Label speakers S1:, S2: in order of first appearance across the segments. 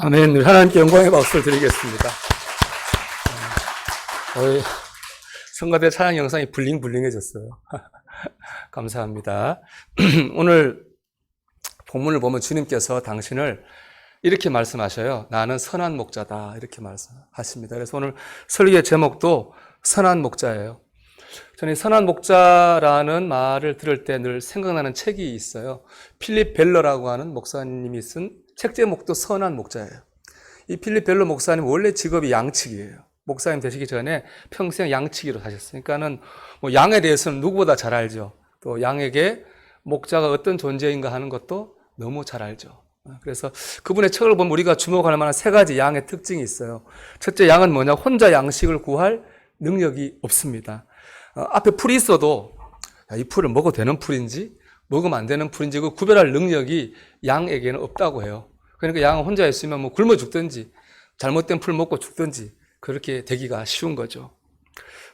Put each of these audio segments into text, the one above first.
S1: 아멘. 하나님께 영광의 박수를 드리겠습니다. 어, 성가대 찬양 영상이 블링블링해졌어요. 감사합니다. 오늘 본문을 보면 주님께서 당신을 이렇게 말씀하셔요. 나는 선한 목자다. 이렇게 말씀하십니다. 그래서 오늘 설교의 제목도 선한 목자예요. 저는 이 선한 목자라는 말을 들을 때 늘 생각나는 책이 있어요. 필립 벨러라고 하는 목사님이 쓴 책 제목도 선한 목자예요. 이 필립 벨러 목사님 원래 직업이 양치기예요. 목사님 되시기 전에 평생 양치기로 사셨으니까는 뭐 양에 대해서는 누구보다 잘 알죠. 또 양에게 목자가 어떤 존재인가 하는 것도 너무 잘 알죠. 그래서 그분의 책을 보면 우리가 주목할 만한 세 가지 양의 특징이 있어요. 첫째 양은 뭐냐? 혼자 양식을 구할 능력이 없습니다. 어, 앞에 풀이 있어도 야, 이 풀을 먹어도 되는 풀인지 먹으면 안 되는 풀인지 그 구별할 능력이 양에게는 없다고 해요. 그러니까 양은 혼자 있으면 뭐 굶어 죽든지 잘못된 풀 먹고 죽든지 그렇게 되기가 쉬운 거죠.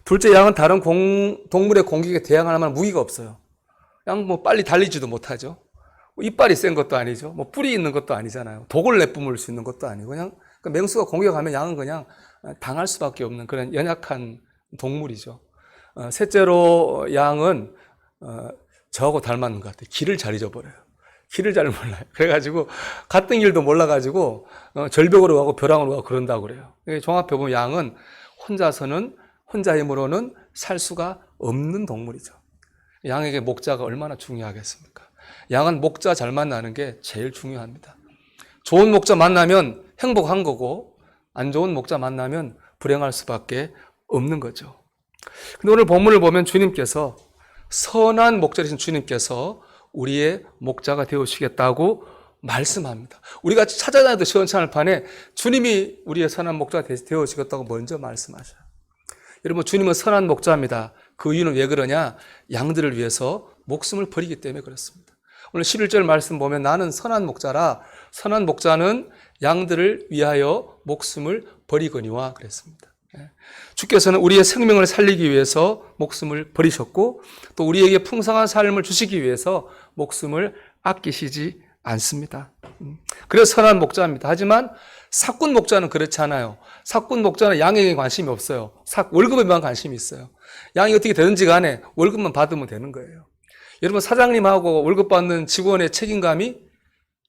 S1: 둘째 양은 다른 공, 동물의 공격에 대항할 만한 무기가 없어요. 양 뭐 빨리 달리지도 못하죠. 뭐 이빨이 센 것도 아니죠. 뭐 뿔이 있는 것도 아니잖아요. 독을 내뿜을 수 있는 것도 아니고 그냥 그 맹수가 공격하면 양은 그냥 당할 수밖에 없는 그런 연약한 동물이죠. 어, 셋째로 양은 어, 저하고 닮았는 것 같아요. 길을 잘 잊어버려요. 길을 잘 몰라요. 그래가지고 갔던 길도 몰라가지고 어, 절벽으로 가고 벼랑으로 가고 그런다고 그래요. 종합해 보면 양은 혼자서는 혼자 힘으로는 살 수가 없는 동물이죠. 양에게 목자가 얼마나 중요하겠습니까? 양은 목자 잘 만나는 게 제일 중요합니다. 좋은 목자 만나면 행복한 거고 안 좋은 목자 만나면 불행할 수밖에 없는 거죠. 근데 오늘 본문을 보면 주님께서 선한 목자이신 주님께서 우리의 목자가 되어주시겠다고 말씀합니다. 우리가 찾아다니던 시원찮을 판에 주님이 우리의 선한 목자가 되어주시겠다고 먼저 말씀하셔요. 여러분, 주님은 선한 목자입니다. 그 이유는 왜 그러냐? 양들을 위해서 목숨을 버리기 때문에 그렇습니다. 오늘 11절 말씀 보면 나는 선한 목자라 선한 목자는 양들을 위하여 목숨을 버리거니와 그랬습니다. 예. 주께서는 우리의 생명을 살리기 위해서 목숨을 버리셨고 또 우리에게 풍성한 삶을 주시기 위해서 목숨을 아끼시지 않습니다. 음. 그래서 선한 목자입니다. 하지만 사꾼 목자는 그렇지 않아요. 사꾼 목자는 양에게 관심이 없어요. 사, 월급에만 관심이 있어요. 양이 어떻게 되는지 간에 월급만 받으면 되는 거예요. 여러분 사장님하고 월급 받는 직원의 책임감이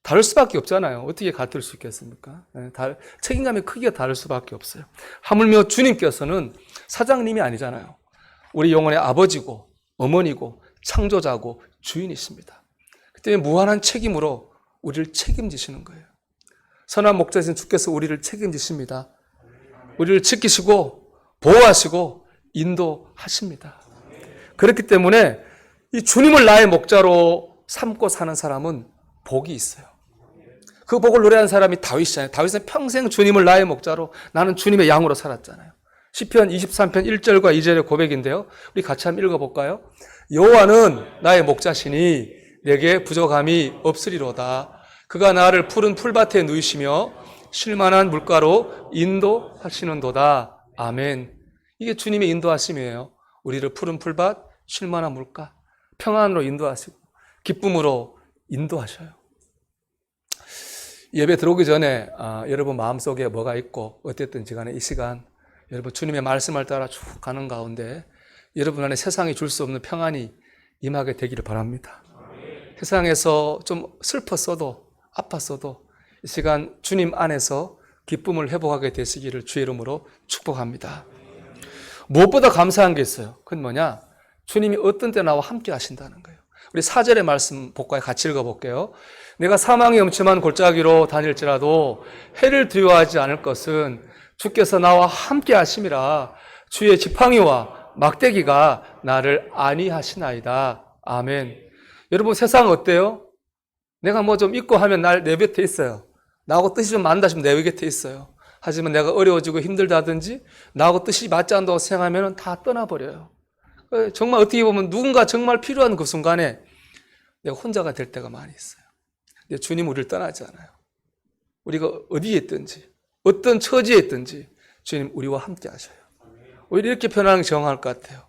S1: 다를 수밖에 없잖아요. 어떻게 같을 수 있겠습니까? 네, 다, 책임감의 크기가 다를 수밖에 없어요. 하물며 주님께서는 사장님이 아니잖아요. 우리 영혼의 아버지고 어머니고 창조자고 주인이십니다. 그 때문에 무한한 책임으로 우리를 책임지시는 거예요. 선한 목자이신 주께서 우리를 책임지십니다. 우리를 지키시고 보호하시고 인도하십니다. 그렇기 때문에 이 주님을 나의 목자로 삼고 사는 사람은 복이 있어요. 그 복을 노래한 사람이 다윗이잖아요. 다윗은 평생 주님을 나의 목자로 나는 주님의 양으로 살았잖아요. 시편 23편 1절과 2절의 고백인데요. 우리 같이 한번 읽어 볼까요? 여호와는 나의 목자시니 내게 부족함이 없으리로다. 그가 나를 푸른 풀밭에 누이시며 쉴만한 물가로 인도하시는도다. 아멘. 이게 주님의 인도하심이에요. 우리를 푸른 풀밭, 쉴만한 물가, 평안으로 인도하시고 기쁨으로 인도하셔요. 예배 들어오기 전에 아, 여러분 마음속에 뭐가 있고 어땠든지 간에 이 시간 여러분 주님의 말씀을 따라 쭉 가는 가운데 여러분 안에 세상이 줄 수 없는 평안이 임하게 되기를 바랍니다. 세상에서 좀 슬펐어도 아팠어도 이 시간 주님 안에서 기쁨을 회복하게 되시기를 주의 이름으로 축복합니다. 무엇보다 감사한 게 있어요. 그건 뭐냐? 주님이 어떤 때 나와 함께 하신다는 거예요. 우리 사절의 말씀 복과에 같이 읽어볼게요. 내가 사망의 엄침한 골짜기로 다닐지라도 해를 두려워하지 않을 것은 주께서 나와 함께 하심이라 주의 지팡이와 막대기가 나를 안위하시나이다. 아멘. 여러분 세상 어때요? 내가 뭐 좀 있고 하면 날 내뱉어 있어요. 나하고 뜻이 좀 맞다 싶으면 내 곁에 있어요. 하지만 내가 어려워지고 힘들다든지 나하고 뜻이 맞지 않다고 생각하면 다 떠나버려요. 정말 어떻게 보면 누군가 정말 필요한 그 순간에 내가 혼자가 될 때가 많이 있어요. 근데 주님 우리를 떠나지 않아요. 우리가 어디에 있든지 어떤 처지에 있든지 주님 우리와 함께 하셔요. 오히려 이렇게 편안하게 정할 것 같아요.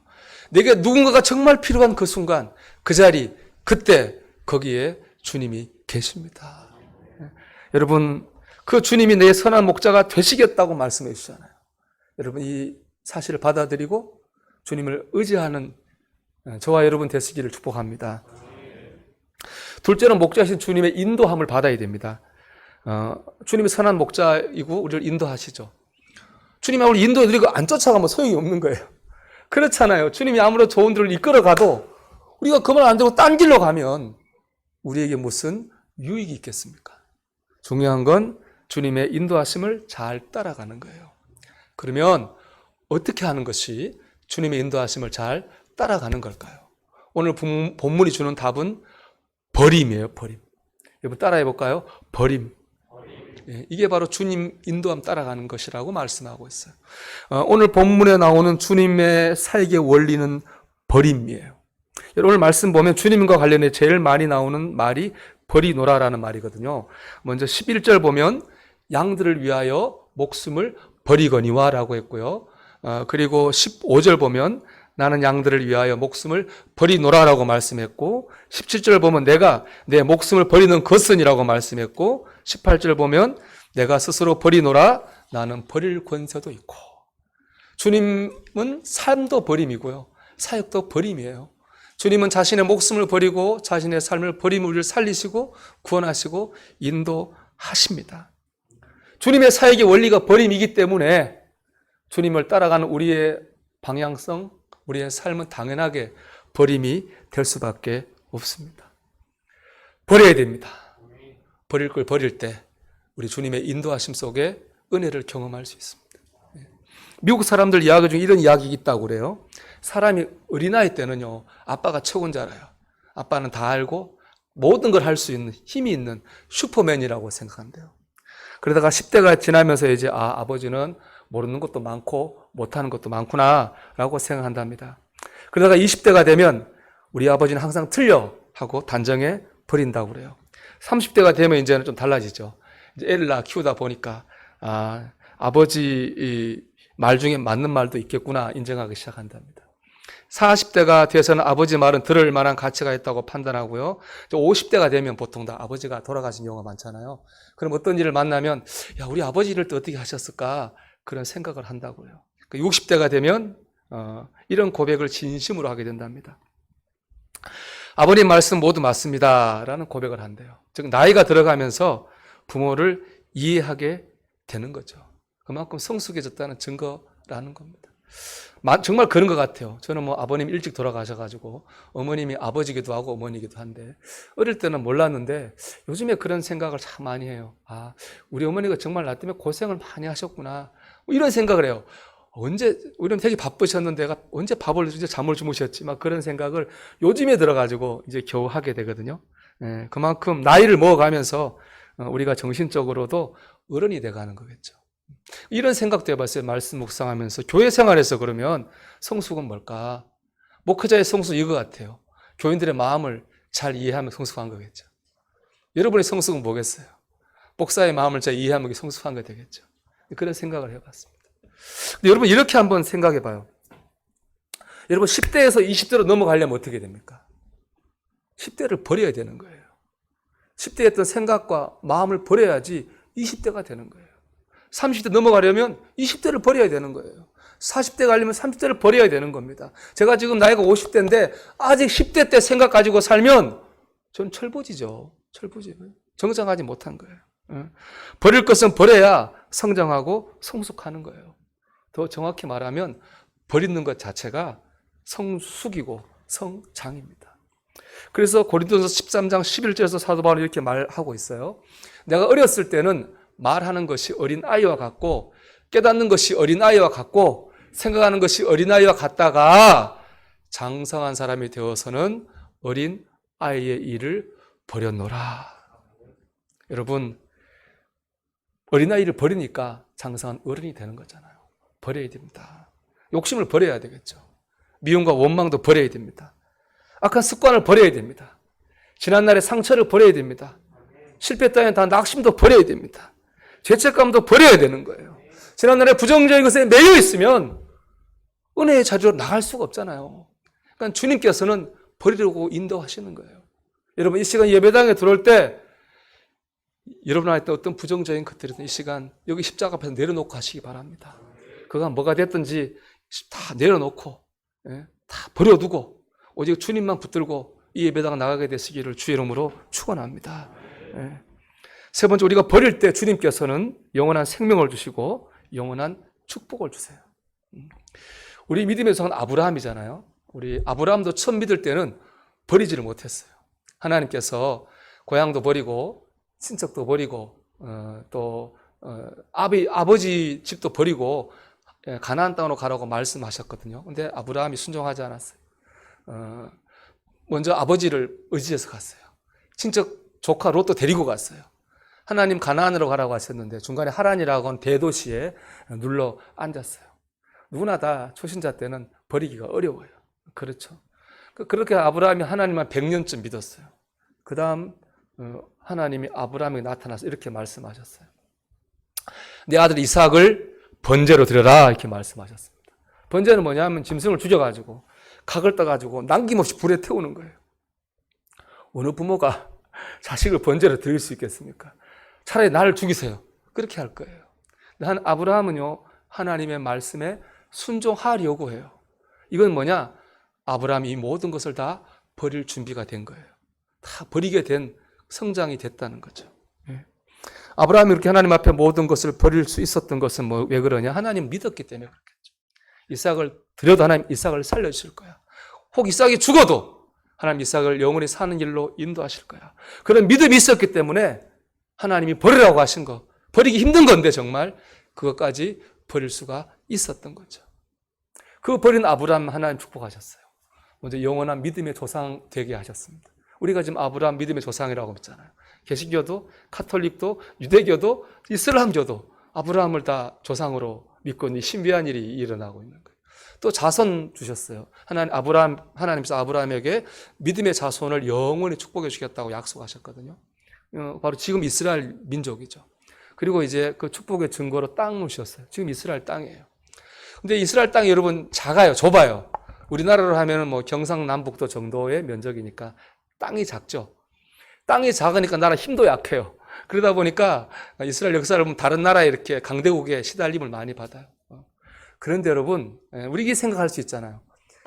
S1: 내게 누군가가 정말 필요한 그 순간, 그 자리, 그때 거기에 주님이 계십니다. 여러분 그 주님이 내 선한 목자가 되시겠다고 말씀해 주시잖아요. 여러분 이 사실을 받아들이고 주님을 의지하는 저와 여러분 되시기를 축복합니다. 둘째로 목자신 주님의 인도함을 받아야 됩니다. 어, 주님이 선한 목자이고 우리를 인도하시죠. 주님이 우리 인도해드리고 안 쫓아가면 소용이 없는 거예요. 그렇잖아요. 주님이 아무런 좋은 데를 이끌어가도 우리가 그 말안 듣고 딴 길로 가면 우리에게 무슨 유익이 있겠습니까? 중요한 건 주님의 인도하심을 잘 따라가는 거예요. 그러면 어떻게 하는 것이 주님의 인도하심을 잘 따라가는 걸까요? 오늘 본문이 주는 답은 버림이에요, 버림. 여러분 따라해 볼까요? 버림. 예, 이게 바로 주님 인도함 따라가는 것이라고 말씀하고 있어요. 어, 오늘 본문에 나오는 주님의 살게 원리는 버림이에요. 오늘 말씀 보면 주님과 관련해 제일 많이 나오는 말이 버리노라라는 말이거든요. 먼저 11절 보면 양들을 위하여 목숨을 버리거니와라고 했고요. 어, 그리고 15절 보면 나는 양들을 위하여 목숨을 버리노라라고 말씀했고 17절 보면 내가 내 목숨을 버리는 것은이라고 말씀했고 18절 보면 내가 스스로 버리노라 나는 버릴 권세도 있고 주님은 삶도 버림이고요. 사역도 버림이에요. 주님은 자신의 목숨을 버리고 자신의 삶을 우리를 살리시고 구원하시고 인도하십니다. 주님의 사역의 원리가 버림이기 때문에 주님을 따라가는 우리의 방향성, 우리의 삶은 당연하게 버림이 될 수밖에 없습니다. 버려야 됩니다. 버릴 걸 버릴 때 우리 주님의 인도하심 속에 은혜를 경험할 수 있습니다. 예. 미국 사람들 이야기 중에 이런 이야기 있다고 그래요. 사람이 어린아이 때는요, 아빠가 최고인 줄 알아요. 아빠는 다 알고 모든 걸 할 수 있는 힘이 있는 슈퍼맨이라고 생각한대요. 그러다가 10대가 지나면서 이제 아, 아버지는 모르는 것도 많고 못하는 것도 많구나 라고 생각한답니다. 그러다가 20대가 되면 우리 아버지는 항상 틀려 하고 단정해 버린다고 그래요. 30대가 되면 이제는 좀 달라지죠. 이제 애를 낳아 키우다 보니까 아, 아버지 말 중에 맞는 말도 있겠구나 인정하기 시작한답니다. 40대가 돼서는 아버지 말은 들을 만한 가치가 있다고 판단하고요. 50대가 되면 보통 다 아버지가 돌아가신 경우가 많잖아요. 그럼 어떤 일을 만나면, 야, 우리 아버지 일을 또 어떻게 하셨을까? 그런 생각을 한다고요. 60대가 그러니까 되면, 어, 이런 고백을 진심으로 하게 된답니다. 아버님 말씀 모두 맞습니다. 라는 고백을 한대요. 즉, 나이가 들어가면서 부모를 이해하게 되는 거죠. 그만큼 성숙해졌다는 증거라는 겁니다. 정말 그런 것 같아요. 저는 뭐 아버님 일찍 돌아가셔가지고 어머님이 아버지기도 하고 어머니기도 한데 어릴 때는 몰랐는데 요즘에 그런 생각을 참 많이 해요. 아, 우리 어머니가 정말 나 때문에 고생을 많이 하셨구나. 뭐 이런 생각을 해요. 언제, 우리는 되게 바쁘셨는데 가 언제 밥을 이제 잠을 주무셨지? 막 그런 생각을 요즘에 들어가지고 이제 겨우 하게 되거든요. 예, 그만큼 나이를 먹어가면서 어, 우리가 정신적으로도 어른이 돼가는 거겠죠. 이런 생각도 해봤어요. 말씀 묵상하면서. 교회 생활에서 그러면 성숙은 뭘까? 목회자의 성숙 이거 같아요. 교인들의 마음을 잘 이해하면 성숙한 거겠죠. 여러분의 성숙은 뭐겠어요? 목사의 마음을 잘 이해하면 성숙한 거 되겠죠. 그런 생각을 해봤습니다. 근데 여러분 이렇게 한번 생각해 봐요. 여러분 10대에서 20대로 넘어가려면 어떻게 됩니까? 10대를 버려야 되는 거예요. 10대 했던 생각과 마음을 버려야지 20대가 되는 거예요. 30대 넘어가려면 20대를 버려야 되는 거예요. 40대 가려면 30대를 버려야 되는 겁니다. 제가 지금 나이가 50대인데 아직 10대 때 생각 가지고 살면 전 철부지죠. 철부지. 정정하지 못한 거예요. 버릴 것은 버려야 성장하고 성숙하는 거예요. 더 정확히 말하면 버리는 것 자체가 성숙이고 성장입니다. 그래서 고린도서 13장 11절에서 사도 바울이 이렇게 말하고 있어요. 내가 어렸을 때는 말하는 것이 어린 아이와 같고 깨닫는 것이 어린 아이와 같고 생각하는 것이 어린 아이와 같다가 장성한 사람이 되어서는 어린 아이의 일을 버렸노라. 여러분, 어린아이를 버리니까 장성한 어른이 되는 거잖아요. 버려야 됩니다. 욕심을 버려야 되겠죠. 미움과 원망도 버려야 됩니다. 악한 습관을 버려야 됩니다. 지난날의 상처를 버려야 됩니다. 실패했다면 다 낙심도 버려야 됩니다. 죄책감도 버려야 되는 거예요. 지난날에 부정적인 것에 매여 있으면 은혜의 자리로 나갈 수가 없잖아요. 그러니까 주님께서는 버리려고 인도하시는 거예요. 여러분 이 시간 예배당에 들어올 때 여러분한테 어떤 부정적인 것들이든 이 시간 여기 십자가 앞에서 내려놓고 가시기 바랍니다. 그가 뭐가 됐든지 다 내려놓고 예, 다 버려두고 오직 주님만 붙들고 이 예배당에 나가게 되시기를 주의 이름으로 축원합니다. 예. 세 번째 우리가 버릴 때 주님께서는 영원한 생명을 주시고 영원한 축복을 주세요. 음. 우리 성은 아브라함이잖아요. 우리 아브라함도 처음 믿을 때는 버리지를 못했어요. 하나님께서 고향도 버리고 친척도 버리고 어, 또 어, 아비 아버지 집도 버리고 예, 가나안 땅으로 가라고 말씀하셨거든요. 근데 아브라함이 순종하지 않았어요. 어, 먼저 아버지를 의지해서 갔어요. 친척 조카 롯도 데리고 갔어요. 하나님 가나안으로 가라고 하셨는데 중간에 하란이라고 하는 대도시에 눌러 앉았어요. 누구나 다 초신자 때는 버리기가 어려워요. 그렇죠. 그- 그렇게 아브라함이 하나님만 100년쯤 믿었어요. 그 다음 어, 하나님이 아브라함에게 나타나서 이렇게 말씀하셨어요. 내 아들 이삭을 번제로 드려라 이렇게 말씀하셨습니다. 번제는 뭐냐면 짐승을 죽여가지고 각을 떠가지고 남김없이 불에 태우는 거예요. 어느 부모가 자식을 번제로 드릴 수 있겠습니까? 차라리 나를 죽이세요. 그렇게 할 거예요. 한 아브라함은요 하나님의 말씀에 순종하려고 해요. 이건 뭐냐? 아브라함이 이 모든 것을 다 버릴 준비가 된 거예요. 다 버리게 된 성장이 됐다는 거죠. 예. 아브라함이 이렇게 하나님 앞에 모든 것을 버릴 수 있었던 것은 뭐 왜 그러냐? 하나님 믿었기 때문에 그렇겠죠. 이삭을 드려도 하나님 이삭을 살려주실 거야. 혹 이삭이 죽어도 하나님 이삭을 영원히 사는 길로 인도하실 거야. 그런 믿음이 있었기 때문에 하나님이 버리라고 하신 거, 버리기 힘든 건데 정말 그것까지 버릴 수가 있었던 거죠. 그 버린 아브라함 하나님 축복하셨어요. 먼저 영원한 믿음의 조상 되게 하셨습니다. 우리가 지금 아브라함 믿음의 조상이라고 했잖아요. 개신교도 카톨릭도 유대교도 이슬람교도 아브라함을 다 조상으로 믿고 있는 신비한 일이 일어나고 있는 거예요. 또 자손 주셨어요. 하나님 아브라함 하나님께서 아브라함에게 믿음의 자손을 영원히 축복해 주겠다고 약속하셨거든요. 어, 바로 지금 이스라엘 민족이죠. 그리고 이제 그 축복의 증거로 땅을 주셨어요. 지금 이스라엘 땅이에요. 근데 이스라엘 땅이 여러분 작아요. 좁아요. 우리나라로 하면은 뭐 경상남북도 정도의 면적이니까 땅이 작죠. 땅이 작으니까 나라 힘도 약해요. 그러다 보니까 이스라엘 역사를 보면 다른 나라에 이렇게 강대국의 시달림을 많이 받아요. 어. 그런데 여러분, 예, 우리 생각할 수 있잖아요.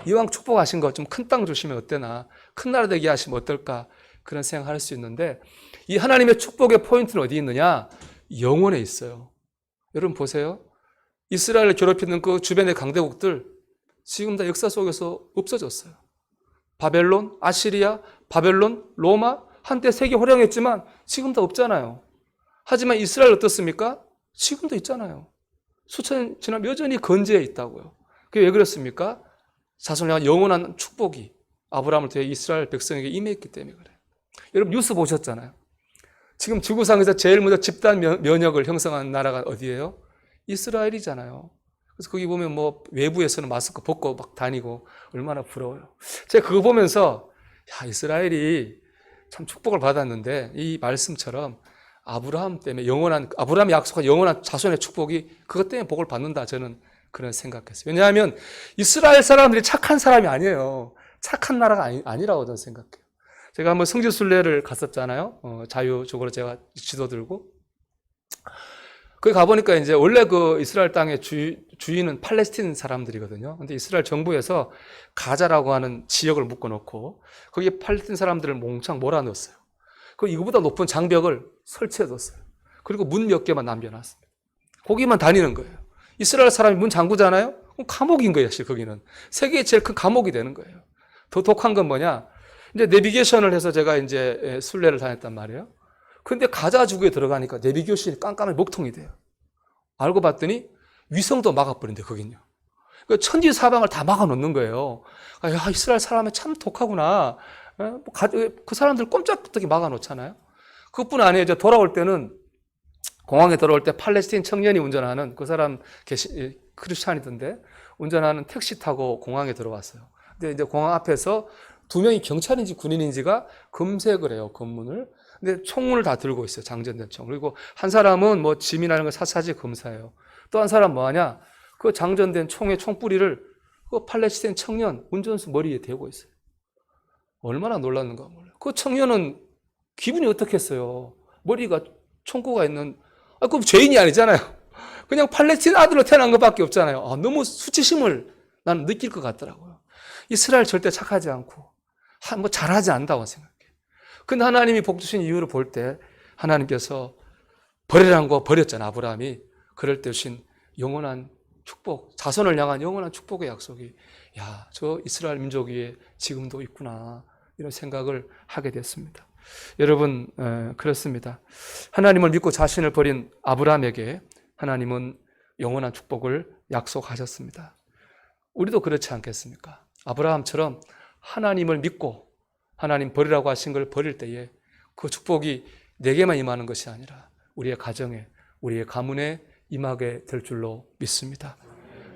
S1: 이왕 축복하신 거 좀 큰 땅 주시면 어때나, 큰 나라 되게 하시면 어떨까, 그런 생각할 수 있는데, 이 하나님의 축복의 포인트는 어디 있느냐? 영원에 있어요. 여러분 보세요. 이스라엘을 괴롭히는 그 주변의 강대국들, 지금 다 역사 속에서 없어졌어요. 바벨론, 아시리아, 바벨론, 로마, 한때 세계 호령했지만 지금 다 없잖아요. 하지만 이스라엘 어떻습니까? 지금도 있잖아요. 수천 년 지나 여전히 건재해 있다고요. 그게 왜 그렇습니까? 자손을 향한 영원한 축복이 아브라함을 통해 이스라엘 백성에게 임했기 때문에 그래요. 여러분 뉴스 보셨잖아요. 지금 지구상에서 제일 먼저 집단 면- 면역을 형성한 나라가 어디예요? 이스라엘이잖아요. 그래서 거기 보면 뭐 외부에서는 마스크 벗고 막 다니고 얼마나 부러워요. 제가 그거 보면서 야 이스라엘이 참 축복을 받았는데 이 말씀처럼 아브라함 때문에 영원한 아브라함이 약속한 영원한 자손의 축복이 그것 때문에 복을 받는다 저는 그런 생각했어요. 왜냐하면 이스라엘 사람들이 착한 사람이 아니에요. 착한 나라가 아니, 아니라고 저는 생각해요. 제가 한번 성지순례를 갔었잖아요. 어, 자유적으로 제가 지도 들고 거기 가보니까 이제 원래 그 이스라엘 땅의 주, 주인은 팔레스틴 사람들이거든요. 근데 이스라엘 정부에서 가자라고 하는 지역을 묶어놓고 거기에 팔레스틴 사람들을 몽창 몰아넣었어요. 그 이거보다 높은 장벽을 설치해뒀어요. 그리고 문 몇 개만 남겨놨습니다. 거기만 다니는 거예요. 이스라엘 사람이 문 잠그잖아요? 그럼 감옥인 거예요, 사실 거기는. 세계의 제일 큰 감옥이 되는 거예요. 더 독한 건 뭐냐? 이제 내비게이션을 해서 제가 이제 순례를 다녔단 말이에요. 근데 가자주구에 들어가니까 내비게이션이 깜깜하게 먹통이 돼요. 알고 봤더니 위성도 막아버린대, 거긴요. 그 천지 사방을 다 막아놓는 거예요. 아, 야, 이스라엘 사람이 참 독하구나. 어? 뭐 가- 그 사람들 꼼짝부터 막아놓잖아요. 그것뿐 아니에요. 이제 돌아올 때는 공항에 들어올 때 팔레스틴 청년이 운전하는 그 사람 계시, 크리스찬이던데 운전하는 택시 타고 공항에 들어왔어요. 근데 이제 공항 앞에서 두 명이 경찰인지 군인인지가 검색을 해요, 검문을. 근데 총을 다 들고 있어요, 장전된 총. 그리고 한 사람은 뭐 짐이라는 걸 사사지 검사해요. 또 한 사람 뭐 하냐? 그 장전된 총의 총뿌리를 그 팔레스틴 청년 운전수 머리에 대고 있어요. 얼마나 놀랐는가 몰라요. 그 청년은 기분이 어떻겠어요? 머리가 총구가 있는, 아, 그럼 죄인이 아니잖아요. 그냥 팔레스틴 아들로 태어난 것밖에 없잖아요. 아, 너무 수치심을 나는 느낄 것 같더라고요. 이스라엘 절대 착하지 않고, 하- 뭐 잘하지 않다고 생각해. 근데 하나님이 복 주신 이유를 볼 때, 하나님께서 버리라는 거 버렸잖아, 아브라함이. 그럴 때 주신 영원한 축복, 자손을 향한 영원한 축복의 약속이, 야, 저 이스라엘 민족 위에 지금도 있구나. 이런 생각을 하게 됐습니다. 여러분, 에, 그렇습니다. 하나님을 믿고 자신을 버린 아브라함에게 하나님은 영원한 축복을 약속하셨습니다. 우리도 그렇지 않겠습니까? 아브라함처럼 하나님을 믿고 하나님 버리라고 하신 걸 버릴 때에 그 축복이 내게만 임하는 것이 아니라 우리의 가정에, 우리의 가문에 임하게 될 줄로 믿습니다.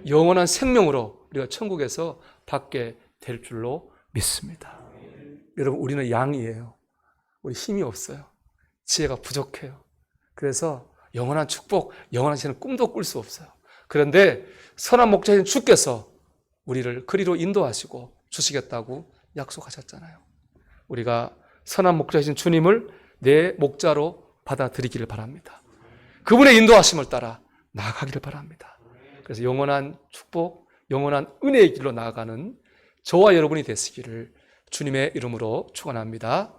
S1: 영원한 생명으로 우리가 천국에서 받게 될 줄로 믿습니다. 여러분, 우리는 양이에요. 우리 힘이 없어요. 지혜가 부족해요. 그래서 영원한 축복, 영원한 신은 꿈도 꿀 수 없어요. 그런데 선한 목자인 주께서 우리를 그리로 인도하시고 주시겠다고 약속하셨잖아요. 우리가 선한 목자이신 주님을 내 목자로 받아들이기를 바랍니다. 그분의 인도하심을 따라 나아가기를 바랍니다. 그래서 영원한 축복, 영원한 은혜의 길로 나아가는 저와 여러분이 되시기를 주님의 이름으로 축원합니다.